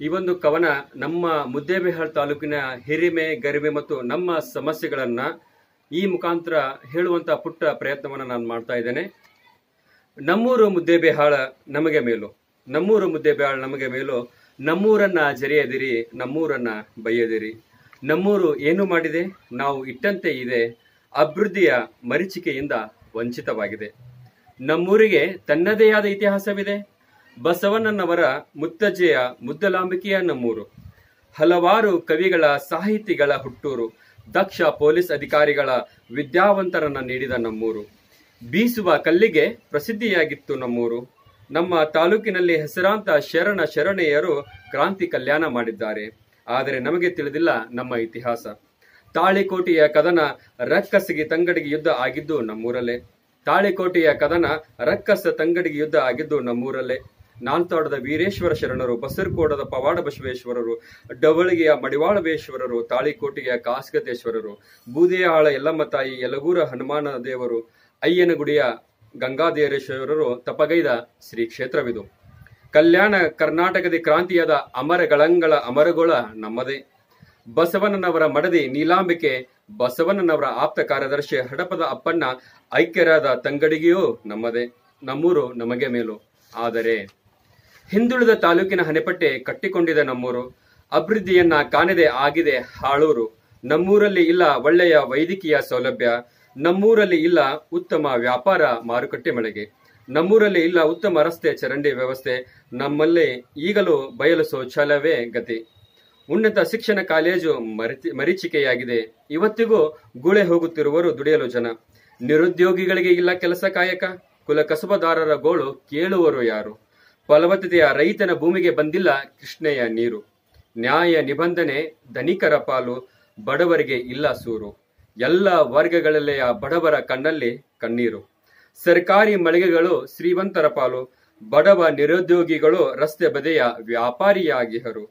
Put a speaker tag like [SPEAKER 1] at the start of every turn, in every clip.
[SPEAKER 1] ಈ ಒಂದು ಕವನ ನಮ್ಮ ಮುದ್ದೇಬಿಹಾಳ್ ತಾಲೂಕಿನ ಹಿರಿಮೆ, ಗರಿಮೆ ಮತ್ತು ನಮ್ಮ ಸಮಸ್ಯೆಗಳನ್ನ ಈ ಮುಖಾಂತರ ಹೇಳುವಂತ ಪುಟ್ಟ ಪ್ರಯತ್ನವನ್ನ ನಾನು ಮಾಡ್ತಾ ಇದ್ದೇನೆ. ನಮ್ಮೂರು ಮುದ್ದೇಬಿಹಾಳ ನಮಗೆ ಮೇಲು. ನಮ್ಮೂರು ಮುದ್ದೇಬಿಹಾಳ ನಮಗೆ ಮೇಲು. ನಮ್ಮೂರನ್ನ ಜರಿಯದಿರಿ, ನಮ್ಮೂರನ್ನ ಬೈಯದಿರಿ. ನಮ್ಮೂರು ಏನು ಮಾಡಿದೆ? ನಾವು ಇಟ್ಟಂತೆ ಇದೆ ಅಭಿವೃದ್ಧಿಯ ಮರಿಚಿಕೆಯಿಂದ ವಂಚಿತವಾಗಿದೆ. ನಮ್ಮೂರಿಗೆ ತನ್ನದೇ ಆದ ಇತಿಹಾಸವಿದೆ. ಬಸವಣ್ಣನವರ ಮುತ್ತಜ್ಜೆಯ ಮುದ್ದಲಾಂಬಿಕೆಯ ನಮ್ಮೂರು. ಹಲವಾರು ಕವಿಗಳ ಸಾಹಿತಿಗಳ ಹುಟ್ಟೂರು. ದಕ್ಷ ಪೊಲೀಸ್ ಅಧಿಕಾರಿಗಳ ವಿದ್ಯಾವಂತರನ್ನ ನೀಡಿದ ನಮ್ಮೂರು. ಬೀಸುವ ಕಲ್ಲಿಗೆ ಪ್ರಸಿದ್ಧಿಯಾಗಿತ್ತು ನಮ್ಮೂರು. ನಮ್ಮ ತಾಲೂಕಿನಲ್ಲಿ ಹೆಸರಾಂತ ಶರಣ ಶರಣೆಯರು ಕ್ರಾಂತಿ ಕಲ್ಯಾಣ ಮಾಡಿದ್ದಾರೆ. ಆದರೆ ನಮಗೆ ತಿಳಿದಿಲ್ಲ ನಮ್ಮ ಇತಿಹಾಸ. ತಾಳಿಕೋಟೆಯ ಕದನ ರಕ್ಕಸಿಗೆ ತಂಗಡಿಗೆ ಯುದ್ಧ ಆಗಿದ್ದು ನಮ್ಮೂರಲ್ಲೇ. ತಾಳಿಕೋಟೆಯ ಕದನ ರಕ್ಕಸ ತಂಗಡಿಗೆ ಯುದ್ಧ ಆಗಿದ್ದು ನಮ್ಮೂರಲ್ಲೇ. ನಾಲ್ತೋಡದ ವೀರೇಶ್ವರ ಶರಣರು ಬಸರಕೋಡದ ಪವಾಡ ಬಸವೇಶ್ವರರು, ಡವಳಿಗೆಯ ಮಡಿವಾಳವೇಶ್ವರರು ತಾಳಿಕೋಟೆಯ ಕಾಸ್ಗತೇಶ್ವರರು ಬೂದಿಯಾಳ ಯಲ್ಲಮ್ಮ ತಾಯಿ ಯಲಗೂರ ಹನುಮಾನ ದೇವರು, ಅಯ್ಯನಗುಡಿಯ ಗಂಗಾಧೇರೇಶ್ವರರು, ತಪಗೈದ ಶ್ರೀ ಕ್ಷೇತ್ರವಿದು. ಕಲ್ಯಾಣ ಕರ್ನಾಟಕದ ಕ್ರಾಂತಿಯಾದ ಅಮರಗಳಂಗಳ ಅಮರಗೊಳ ನಮ್ಮದೇ. ಬಸವಣ್ಣನವರ ಮಡದಿ ನೀಲಾಂಬಿಕೆ, ಬಸವಣ್ಣನವರ ಆಪ್ತ ಕಾರ್ಯದರ್ಶಿ ಹಡಪದ ಅಪ್ಪಣ್ಣ, ಐಕ್ಯರಾದ ತಂಗಡಿಗೆಯೂ ನಮ್ಮದೇ. ನಮ್ಮೂರು ನಮಗೆ ಮೇಲು. ಆದರೆ ಹಿಂದುಳಿದ ತಾಲೂಕಿನ ಹಣೆಪಟ್ಟೆ ಕಟ್ಟಿಕೊಂಡಿದೆ ನಮ್ಮೂರು. ಅಭಿವೃದ್ಧಿಯನ್ನ ಕಾಣದೆ ಆಗಿದೆ ಹಾಳೂರು. ನಮ್ಮೂರಲ್ಲಿ ಇಲ್ಲ ಒಳ್ಳೆಯ ವೈದ್ಯಕೀಯ ಸೌಲಭ್ಯ. ನಮ್ಮೂರಲ್ಲಿ ಇಲ್ಲ ಉತ್ತಮ ವ್ಯಾಪಾರ ಮಾರುಕಟ್ಟೆ ಮಳಿಗೆ. ನಮ್ಮೂರಲ್ಲಿ ಇಲ್ಲ ಉತ್ತಮ ರಸ್ತೆ ಚರಂಡಿ ವ್ಯವಸ್ಥೆ. ನಮ್ಮಲ್ಲಿ ಈಗಲೂ ಬಯಲು ಶೌಚಾಲಯವೇ ಗತಿ. ಉನ್ನತ ಶಿಕ್ಷಣ ಕಾಲೇಜು ಮರಿತಿ, ಮರೀಚಿಕೆಯಾಗಿದೆ. ಇವತ್ತಿಗೂ ಗುಳೆ ಹೋಗುತ್ತಿರುವರು ದುಡಿಯಲು ಜನ. ನಿರುದ್ಯೋಗಿಗಳಿಗೆ ಇಲ್ಲ ಕೆಲಸ ಕಾಯಕ. ಕುಲ ಕಸಬದಾರರ ಗೋಳು ಕೇಳುವರು ಯಾರು? ಫಲವತ್ತತೆಯ ರೈತನ ಭೂಮಿಗೆ ಬಂದಿಲ್ಲ ಕೃಷ್ಣೆಯ ನೀರು. ನ್ಯಾಯ ನಿಬಂಧನೆ ಧನಿಕರ ಪಾಲು, ಬಡವರಿಗೆ ಇಲ್ಲ ಸೂರು. ಎಲ್ಲ ವರ್ಗಗಳಲ್ಲಿಯ ಬಡವರ ಕಣ್ಣಲ್ಲಿ ಕಣ್ಣೀರು. ಸರ್ಕಾರಿ ಮಳಿಗೆಗಳು ಶ್ರೀಮಂತರ ಪಾಲು, ಬಡವ ನಿರುದ್ಯೋಗಿಗಳು ರಸ್ತೆ ಬದೆಯ ವ್ಯಾಪಾರಿಯಾಗಿಹರು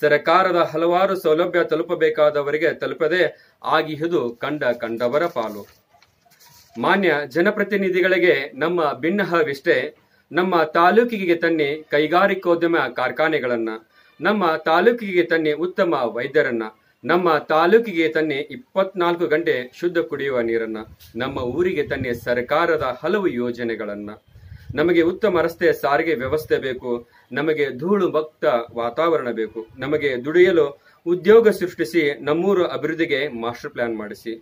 [SPEAKER 1] ಸರ್ಕಾರದ ಹಲವಾರು ಸೌಲಭ್ಯ ತಲುಪಬೇಕಾದವರಿಗೆ ತಲುಪದೆ ಆಗಿಹುದು ಕಂಡ ಕಂಡವರ ಪಾಲು. ಮಾನ್ಯ ಜನಪ್ರತಿನಿಧಿಗಳಿಗೆ ನಮ್ಮ ಭಿನ್ನಹವಿಷ್ಟೇ ನಮ್ಮ ತಾಲೂಕಿಗೆ ತನ್ನಿ ಕೈಗಾರಿಕೋದ್ಯಮ ಕಾರ್ಖಾನೆಗಳನ್ನ, ನಮ್ಮ ತಾಲೂಕಿಗೆ ತನ್ನಿ ಉತ್ತಮ ವೈದ್ಯರನ್ನ, ನಮ್ಮ ತಾಲೂಕಿಗೆ ತನ್ನಿ ಇಪ್ಪತ್ನಾಲ್ಕು ಗಂಟೆ ಶುದ್ಧ ಕುಡಿಯುವ ನೀರನ್ನ, ನಮ್ಮ ಊರಿಗೆ ತನ್ನಿ ಸರ್ಕಾರದ ಹಲವು ಯೋಜನೆಗಳನ್ನ. ನಮಗೆ ಉತ್ತಮ ರಸ್ತೆ ಸಾರಿಗೆ ವ್ಯವಸ್ಥೆ ಬೇಕು, ನಮಗೆ ಧೂಳು ಭಕ್ತ ವಾತಾವರಣ ಬೇಕು, ನಮಗೆ ದುಡಿಯಲು ಉದ್ಯೋಗ ಸೃಷ್ಟಿಸಿ ನಮ್ಮೂರ ಅಭಿವೃದ್ಧಿಗೆ ಮಾಸ್ಟರ್ ಪ್ಲಾನ್ ಮಾಡಿಸಿ.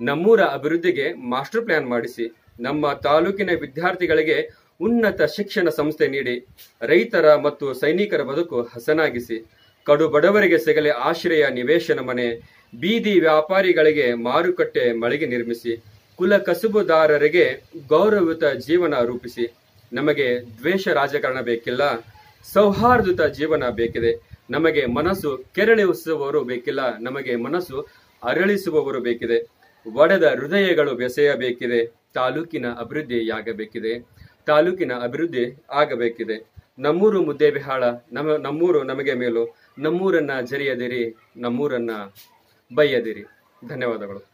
[SPEAKER 1] ನಮ್ಮೂರ ಅಭಿವೃದ್ಧಿಗೆ ಮಾಸ್ಟರ್ ಪ್ಲಾನ್ ಮಾಡಿಸಿ. ನಮ್ಮ ತಾಲೂಕಿನ ವಿದ್ಯಾರ್ಥಿಗಳಿಗೆ ಉನ್ನತ ಶಿಕ್ಷಣ ಸಂಸ್ಥೆ ನೀಡಿ ರೈತರ ಮತ್ತು ಸೈನಿಕರ ಬದುಕು ಹಸನಾಗಿಸಿ, ಕಡು ಬಡವರಿಗೆ ಸಿಗಲಿ ಆಶ್ರಯ ನಿವೇಶನ ಮನೆ, ಬೀದಿ ವ್ಯಾಪಾರಿಗಳಿಗೆ ಮಾರುಕಟ್ಟೆ ಮಳಿಗೆ ನಿರ್ಮಿಸಿ, ಕುಲ ಕಸುಬುದಾರರಿಗೆ ಗೌರವಯುತ ಜೀವನ ರೂಪಿಸಿ. ನಮಗೆ ದ್ವೇಷ ರಾಜಕಾರಣ ಬೇಕಿಲ್ಲ, ಸೌಹಾರ್ದಯುತ ಜೀವನ ಬೇಕಿದೆ. ನಮಗೆ ಮನಸ್ಸು ಕೆರಳಿಸುವವರು ಬೇಕಿಲ್ಲ, ನಮಗೆ ಮನಸ್ಸು ಅರಳಿಸುವವರು ಬೇಕಿದೆ. ಒಡೆದ ಹೃದಯಗಳು ಬೆಸೆಯಬೇಕಿದೆ, ತಾಲೂಕಿನ ಅಭಿವೃದ್ಧಿಯಾಗಬೇಕಿದೆ. ತಾಲೂಕಿನ ಅಭಿವೃದ್ಧಿ ಆಗಬೇಕಿದೆ. ನಮ್ಮೂರು ಮುದ್ದೇಬಿಹಾಳ ನಮ್ಮ ನಮ್ಮೂರು ನಮಗೆ ಮೇಲು. ನಮ್ಮೂರನ್ನ ಜರಿಯದಿರಿ ನಮ್ಮೂರನ್ನ ಬೈಯದಿರಿ. ಧನ್ಯವಾದಗಳು.